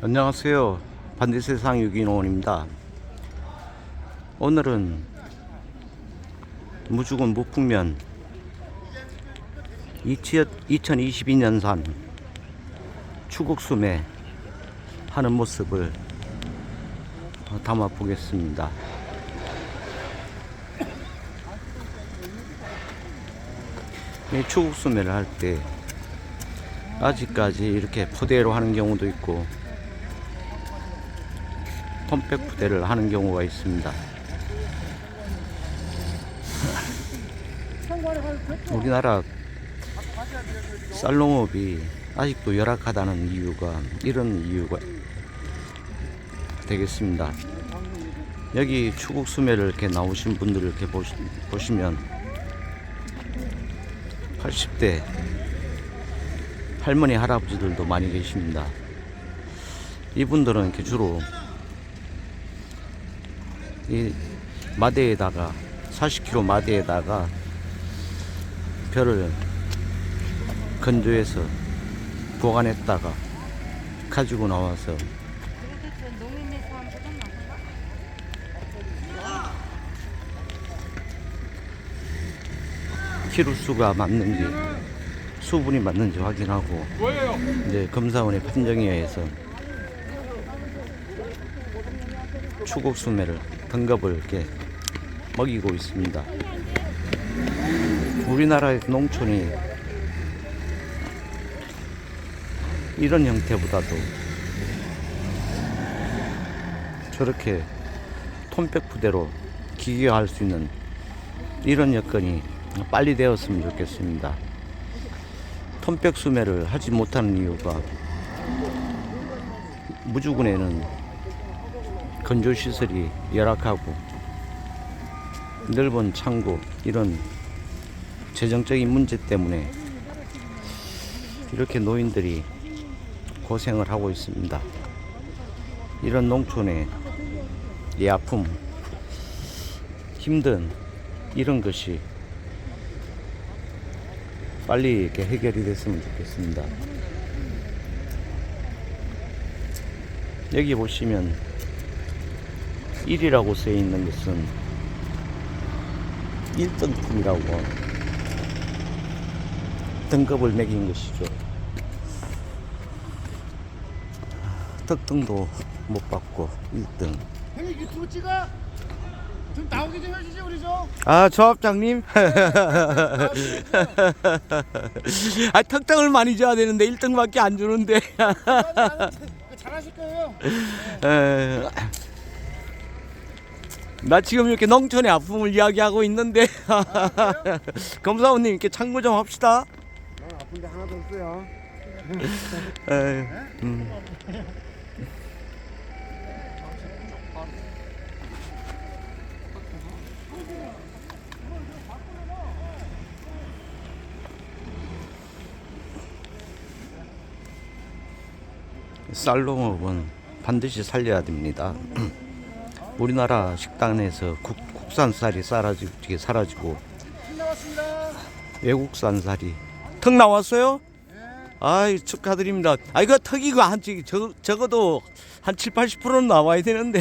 안녕하세요. 반대세상 유기농원입니다. 오늘은 무주군 무풍면 2022년산 추국수매 하는 모습을 담아 보겠습니다. 이 추국수매를 할 때 아직까지 이렇게 포대로 하는 경우도 있고 펌백 부대를 하는 경우가 있습니다. 우리나라 쌀농업이 아직도 열악하다는 이유가 이런 이유가 되겠습니다. 여기 추국 수매를 이렇게 나오신 분들을 이렇게 보시, 보시면 80대 할머니 할아버지들도 많이 계십니다. 이분들은 이렇게 주로 이 마대에다가 40kg 마대에다가 벼를 건조해서 보관했다가 가지고 나와서 그래도 농민에서 한 보다 나은가? 키로 수가 맞는지 수분이 맞는지 확인하고 이제 검사원의 판정에 의해서 추국 수매를 등급을 이렇게 먹이고 있습니다. 우리나라의 농촌이 이런 형태보다도 저렇게 톤백 부대로 기계화할 수 있는 이런 여건이 빨리 되었으면 좋겠습니다. 톤백 수매를 하지 못하는 이유가 무주군에는 건조 시설이 열악하고 넓은 창고 이런 재정적인 문제 때문에 이렇게 노인들이 고생을 하고 있습니다. 이런 농촌의 이 아픔, 힘든 이런 것이 빨리 이렇게 해결이 됐으면 좋겠습니다. 여기 보시면 1이라고 쓰여 있는 것은 1등품이라고 등급을 매긴 것이죠. 특등도 못 받고 1등. 형님 유튜브 찍어? 좀 나오게 좀 해주지 우리 좀. 아, 조합장님. 아, 특등을 많이 줘야 되는데 1등밖에 안 주는데. 나는 잘하실 거예요. 에, 나 지금 이렇게 농촌의 아픔을 이야기하고 있는데 검사원님 이렇게 참고 좀 합시다. 난 아픈데 하나도 없어요. 에, 음. 쌀농업은 반드시 살려야 됩니다. 우리나라 식당에서 국, 국산 쌀이 사라지고, 사라지고. 외국산 쌀이 턱 나왔어요? 아이 축하드립니다. 아 이거 턱이고 한 적- 적, 적어도 한 7, 80%는 나와야 되는데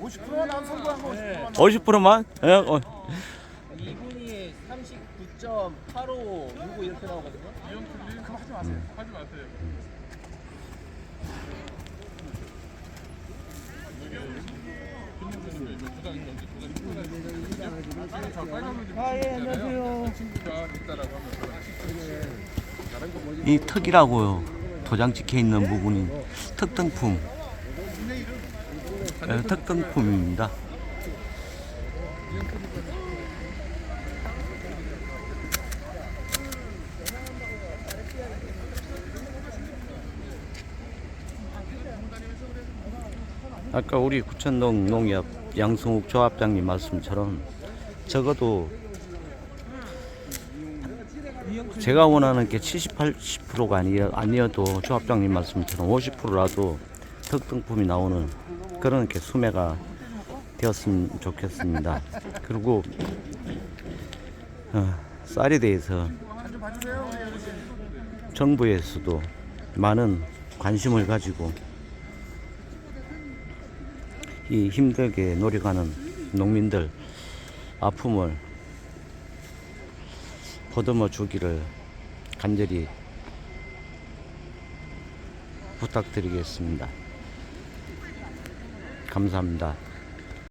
50%만 난 성공한 거 50%만. 50%만? 예, 어. 이분이 39.85, 65 이렇게 나오거든요. 그거 하지 마세요. 하지 마세요. 이 턱이라고요. 도장 찍혀 있는 부분이 특등품. 예, 특등품입니다. 아까 우리 구천동 농협 양승욱 조합장님 말씀처럼 적어도 제가 원하는 게 70, 80%가 아니어, 아니어도 조합장님 말씀처럼 50%라도 특등품이 나오는 그런 이렇게 수매가 되었으면 좋겠습니다. 그리고 어, 쌀에 대해서. 정부에서도 많은 관심을 가지고 이 힘들게 노력하는 농민들 아픔을 보듬어 주기를 간절히 부탁드리겠습니다. 감사합니다.